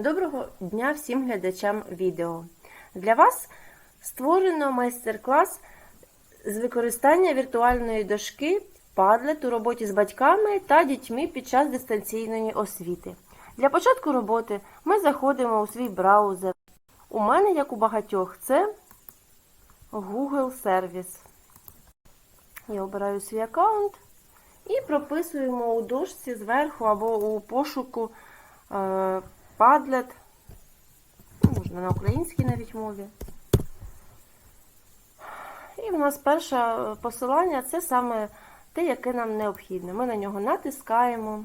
Доброго дня всім глядачам відео. Для вас створено майстер-клас з використання віртуальної дошки Padlet у роботі з батьками та дітьми під час дистанційної освіти. Для початку роботи ми заходимо у свій браузер. У мене, як у багатьох, це Google сервіс. Я обираю свій аккаунт і прописуємо у дошці зверху або у пошуку е, Padlet, ну, можна на українській навіть мові. І в нас перше посилання це саме те, яке нам необхідне. Ми на нього натискаємо.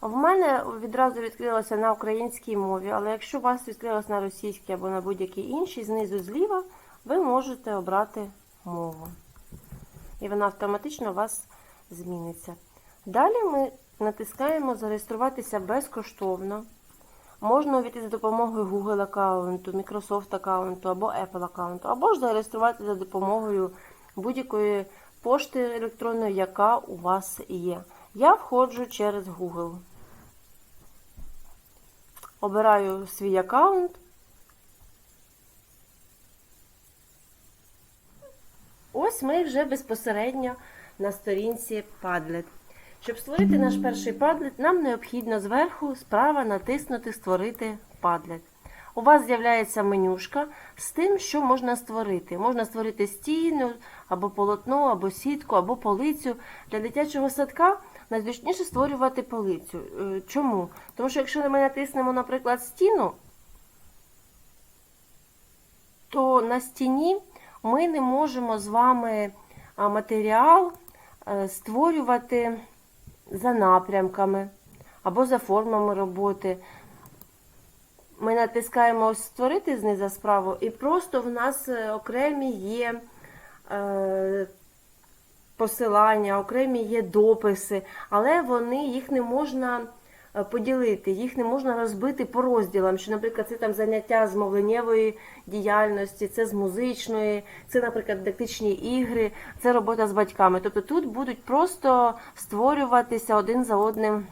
В мене відразу відкрилося на українській мові, але якщо у вас відкрилося на російській або на будь-якій іншій, знизу зліва ви можете обрати мову. І вона автоматично у вас зміниться. Далі ми натискаємо Зареєструватися безкоштовно. Можна увійти за допомогою Google аккаунту, Microsoft аккаунту або Apple аккаунту, або ж зареєструвати за допомогою будь-якої пошти електронної, яка у вас є. Я входжу через Google. Обираю свій аккаунт. Ось ми вже безпосередньо на сторінці Padlet. Щоб створити наш перший Padlet, нам необхідно зверху справа натиснути Створити Padlet. У вас з'являється менюшка з тим, що можна створити. Можна створити стіну, або полотно, або сітку, або полицю. Для дитячого садка найзручніше створювати полицю. Е, Чому? Тому що якщо ми натиснемо, наприклад, стіну, то на стіні ми не можемо з вами матеріал е, створювати за напрямками або за формами роботи. Ми натискаємо ось створити знизу справу, і просто в нас е, окремі є е, посилання, окремі є дописи, але вони їх не можна поділити, їх не можна розбити по розділам. Що, наприклад, це там заняття з мовленнєвої діяльності, це з музичної, це, наприклад, дидактичні ігри, це робота з батьками. Тобто тут будуть просто створюватися один за одним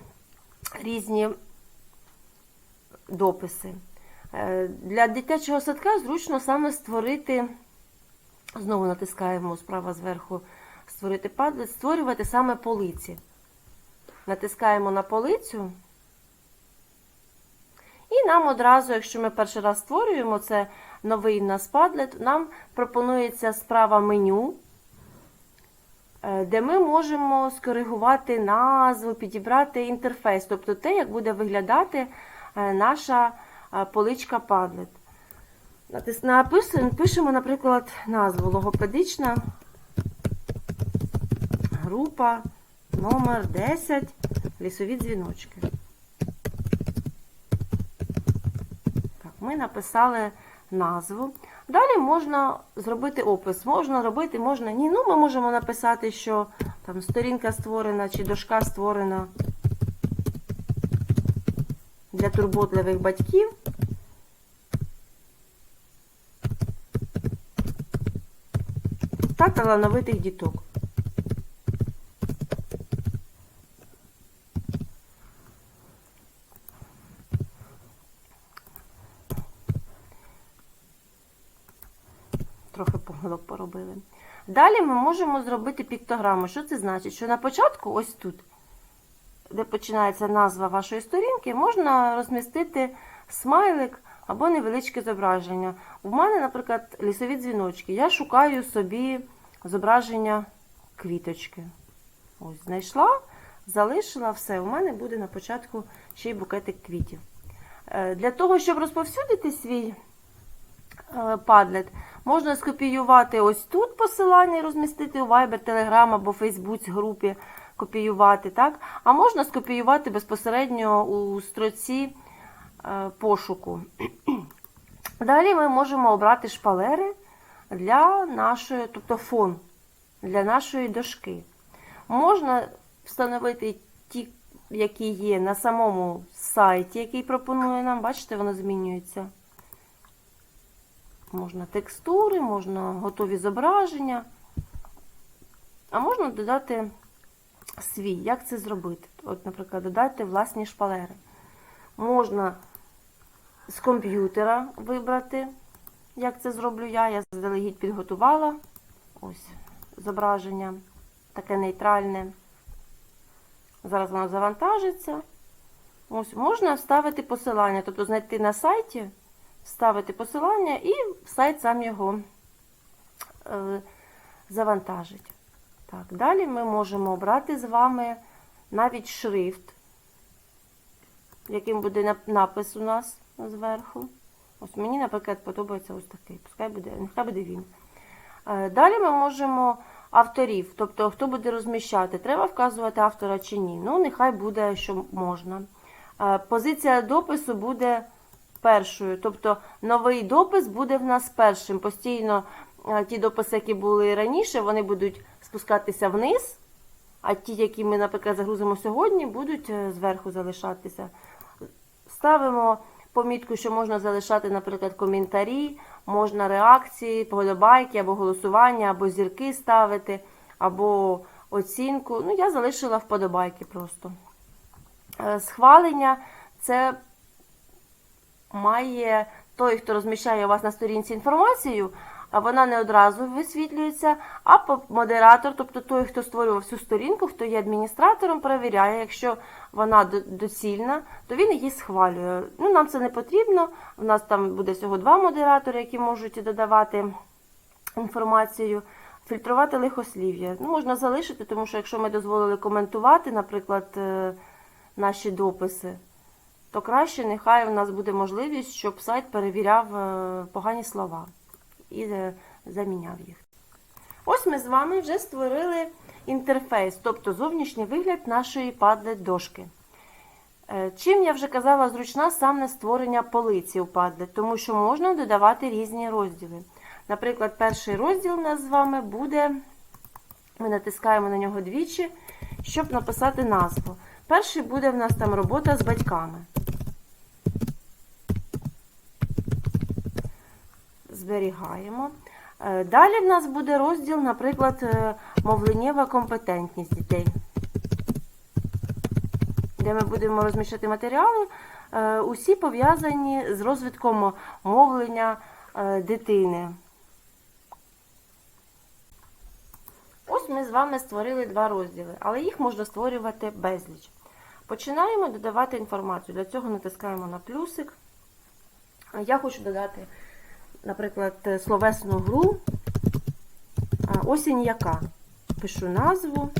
різні дописи. Е, Для дитячого садка зручно саме створити, знову натискаємо справа зверху створити падлет, створювати саме полиці. Натискаємо на полицю. І нам одразу, якщо ми перший раз створюємо, це новий нас падлет, нам пропонується справа меню, е, де ми можемо скоригувати назву, підібрати інтерфейс, тобто те, як буде виглядати е, наша е, поличка Padlet. Натис- Написуємо, пишемо, наприклад, назву логопедична група номер 10 лісові дзвіночки. Ми написали назву. Далі можна зробити опис. Можна робити, можна ні. Ну, ми можемо написати, що там сторінка створена чи дошка створена для турботливих батьків. Та талановитих діток. Трохи помилок поробили. Далі ми можемо зробити піктограму. Що це значить? Що на початку, ось тут, де починається назва вашої сторінки, можна розмістити смайлик або невеличке зображення. У мене, наприклад, лісові дзвіночки. Я шукаю собі зображення квіточки. Ось, знайшла, залишила все. У мене буде на початку ще й букетик квітів. Е, Для того, щоб розповсюдити свій Padlet, можна скопіювати ось тут посилання і розмістити у Viber, Telegram або Facebook групі копіювати, так? А можна скопіювати безпосередньо у строці е, пошуку. Далі ми можемо обрати шпалери для нашої, тобто фон для нашої дошки. Можна встановити ті, які є на самому сайті, який пропонує нам. Бачите, воно змінюється. Можна текстури, можна готові зображення. А можна додати свій. Як це зробити? От, наприклад, додати власні шпалери. Можна з комп'ютера вибрати, як це зроблю я. Я заздалегідь підготувала. Ось зображення, таке нейтральне. Зараз воно завантажиться. Ось можна вставити посилання, тобто знайти на сайті, вставити посилання і сайт сам його е, завантажить. Так, далі ми можемо обрати з вами навіть шрифт, яким буде напис у нас зверху. Ось мені, наприклад, подобається ось такий. Пускай буде, нехай буде він. Е, Далі ми можемо авторів, тобто хто буде розміщати, треба вказувати автора чи ні. Ну, нехай буде, що можна. Е, Позиція допису буде першою, тобто новий допис буде в нас першим. Постійно е, ті дописи, які були раніше, вони будуть спускатися вниз, а ті, які ми, наприклад, загрузимо сьогодні, будуть е, зверху залишатися. Ставимо помітку, що можна залишати, наприклад, коментарі, можна реакції, подобайки або голосування, або зірки ставити, або оцінку. Ну, я залишила вподобайки просто. Е, Схвалення це має той, хто розміщає у вас на сторінці інформацію, а вона не одразу висвітлюється, а модератор, тобто той, хто створював цю сторінку, хто є адміністратором, перевіряє, якщо вона доцільна, то він її схвалює. Ну, нам це не потрібно. У нас там буде всього два модератори, які можуть додавати інформацію. Фільтрувати лихослів'я. Ну, можна залишити, тому що якщо ми дозволили коментувати, наприклад, е, наші дописи, то краще нехай у нас буде можливість, щоб сайт перевіряв е, погані слова і е, заміняв їх. Ось ми з вами вже створили інтерфейс, тобто зовнішній вигляд нашої Padlet дошки. Е, Чим я вже казала, зручна саме створення полиці у Padlet, тому що можна додавати різні розділи. Наприклад, перший розділ у нас з вами буде, ми натискаємо на нього двічі, щоб написати назву. Перший буде в нас там робота з батьками. Зберігаємо. Е, Далі в нас буде розділ, наприклад, е, мовленнєва компетентність дітей, де ми будемо розміщати матеріали, е, усі пов'язані з розвитком мовлення дитини. Ось ми з вами створили два розділи, але їх можна створювати безліч. Починаємо додавати інформацію. Для цього натискаємо на плюсик. Я хочу додати, наприклад, словесну гру осінь яка. Пишу назву,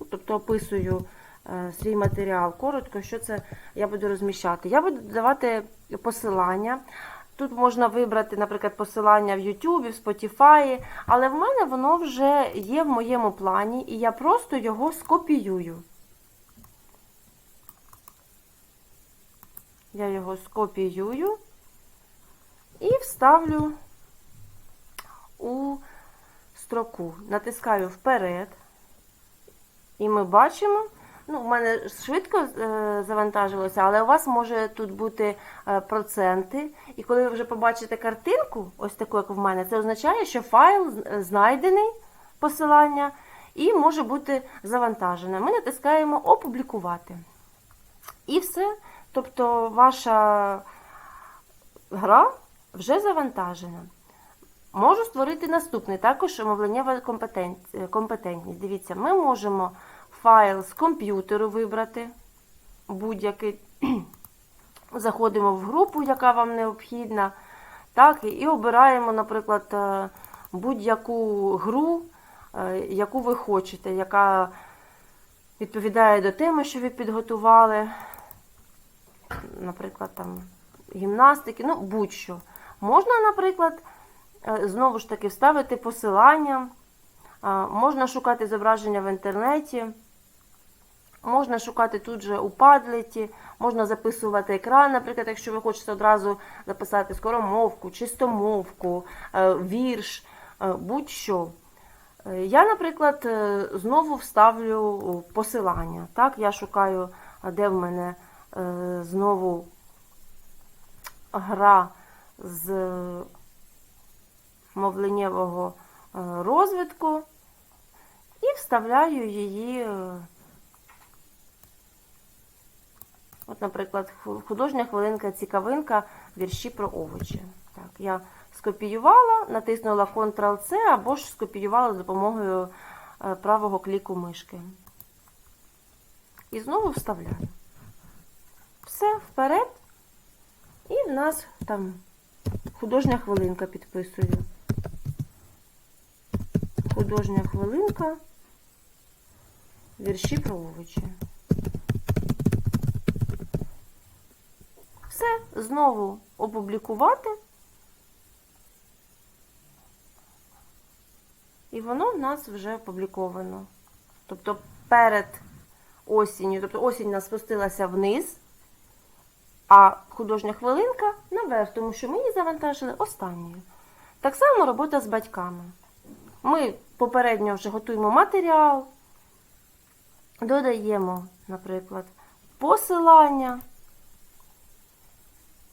ну, тобто описую е, свій матеріал коротко, що це я буду розміщати. Я буду додавати посилання. Тут можна вибрати, наприклад, посилання в YouTube, в Spotify, але в мене воно вже є в моєму плані, і я просто його скопіюю. Я його скопіюю і вставлю у строку. Натискаю вперед, і ми бачимо. Ну, у мене швидко е, завантажилося, але у вас може тут бути е, проценти. І коли ви вже побачите картинку, ось таку, як в мене, це означає, що файл з- знайдений посилання і може бути завантажене. Ми натискаємо Опублікувати. І все. Тобто ваша гра вже завантажена. Можу створити наступний, також мовленнєва компетентність. Дивіться, ми можемо файл з комп'ютеру вибрати, будь-який. Заходимо в групу, яка вам необхідна. Так, і обираємо, наприклад, е, будь-яку гру, е, яку ви хочете, яка відповідає до теми, що ви підготували. Наприклад, там гімнастики, ну будь-що. Можна, наприклад, е, знову ж таки вставити посилання, можна шукати зображення в інтернеті, можна шукати тут же у падлеті, можна записувати екран, наприклад, якщо ви хочете одразу записати скоромовку, чистомовку, е, вірш, е, будь-що. Я, наприклад, знову вставлю посилання. Так, я шукаю, де в мене знову гра з мовленнєвого е, розвитку і вставляю її е, от наприклад, художня хвилинка цікавинка вірші про овочі. Так, я скопіювала, натиснула Ctrl-C або ж скопіювала за допомогою е, правого кліку мишки. І знову вставляю. Все, вперед. І в нас там художня хвилинка підписую. Художня хвилинка. Вірші про овочі. Все, знову опублікувати. І воно в нас вже опубліковано. Тобто перед осінню, тобто осінь у нас спустилася вниз, а художня хвилинка наверх, тому що ми її завантажили останньою. Так само робота з батьками. Ми попередньо вже готуємо матеріал, додаємо, наприклад, посилання.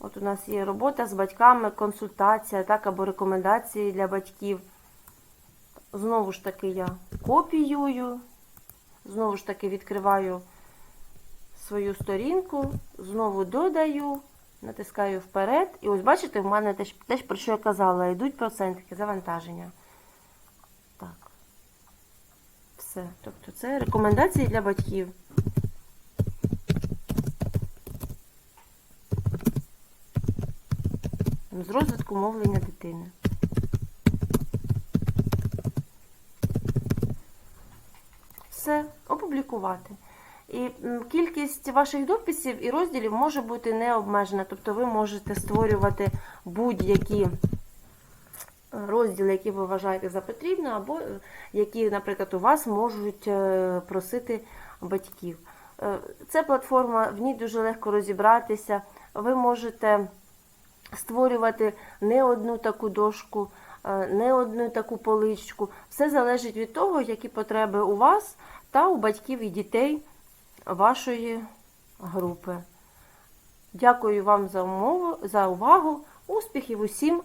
От у нас є робота з батьками, консультація, так, або рекомендації для батьків. Знову ж таки, я копіюю, знову ж таки відкриваю свою сторінку, знову додаю, натискаю вперед. І ось бачите, в мене теж, теж про що я казала, йдуть процентики завантаження. Так. Все. Тобто це рекомендації для батьків. З розвитку мовлення дитини. Все, опублікувати. І кількість ваших дописів і розділів може бути не обмежена. Тобто ви можете створювати будь-які е, розділи, які ви вважаєте за потрібне, або е, які, наприклад, у вас можуть е, просити батьків. Це платформа, в ній дуже легко розібратися. Ви можете створювати не одну таку дошку, не одну таку поличку. Все залежить від того, які потреби у вас та у батьків і дітей вашої групи. Дякую вам за умову, за увагу. Успіхів усім!